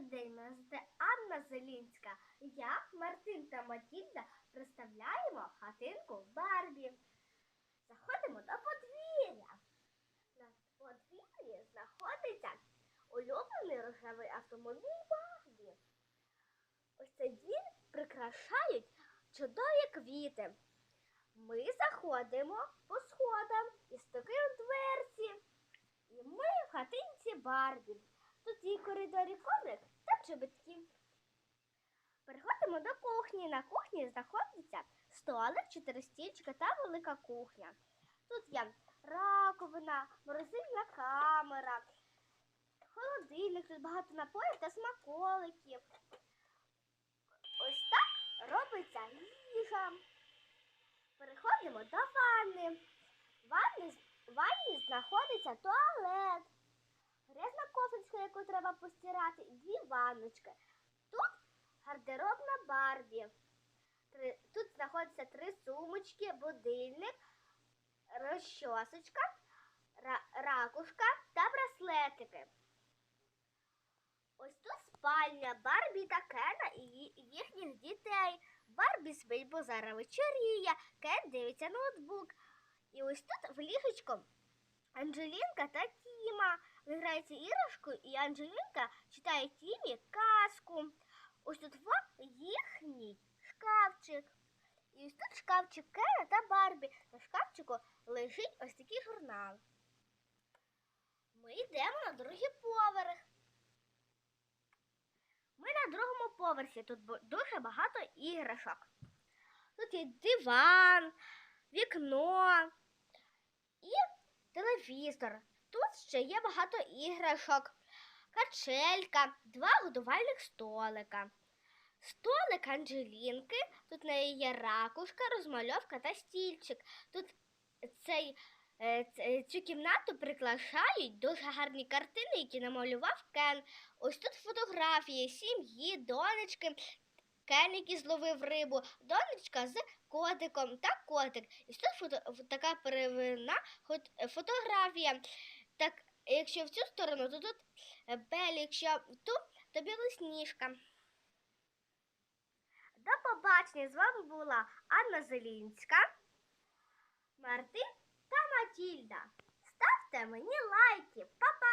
день, мене звати Анна Зелінська. Я, Мартин та Матільда представляємо хатинку Барбі. Заходимо до подвір'я. На подвір'ї знаходиться улюблений рожевий автомобіль Барбі. Ось цей двір прикрашають чудові квіти. Ми заходимо по сходам і стукаємо дверці. І ми в хатинці Барбі. Тут є коридорі коврик та чобітки. Переходимо до кухні. На кухні знаходиться столик, чотири стільчика та велика кухня. Тут є раковина, морозильна камера, холодильник, тут багато напоїв та смаколиків. Ось так робиться їжа. Переходимо до ванни. В ванні, знаходиться туалет. Яку треба постирати, і дві ванночки. Тут гардеробна Барбі. Тут знаходяться три сумочки, будильник, розчосочка, ракушка та браслетики. Ось тут спальня Барбі та Кена і їхніх дітей. Барбі спить, бо зараз вечоріє, Кен дивиться ноутбук. І ось тут в ліжечку Анжелінка та Тіма. Вони граються іграшкою, і Анжелінка читає Тімі казку. Ось тут во їхній шкафчик. І ось тут шкафчик Кена та Барбі. На шкафчику лежить ось такий журнал. Ми йдемо на другий поверх. Ми на другому поверсі. Тут дуже багато іграшок. Тут є диван, вікно і телевізор. Тут ще є багато іграшок, качелька, два годувальних столика. Столик Анджелінки, тут в неї є ракушка, розмальовка та стільчик. Тут цей, е, цю кімнату прикрашають дуже гарні картини, які намалював Кен. Ось тут фотографії сім'ї, донечки, Кен, який зловив рибу, донечка з котиком та котик. І тут фото, така первинна е, фотографія. Так, якщо в цю сторону, то тут е, Белі, якщо ту, то білосніжка. До побачення! З вами була Анна Зелінська, Мартин та Матільда. Ставте мені лайки. Па-па!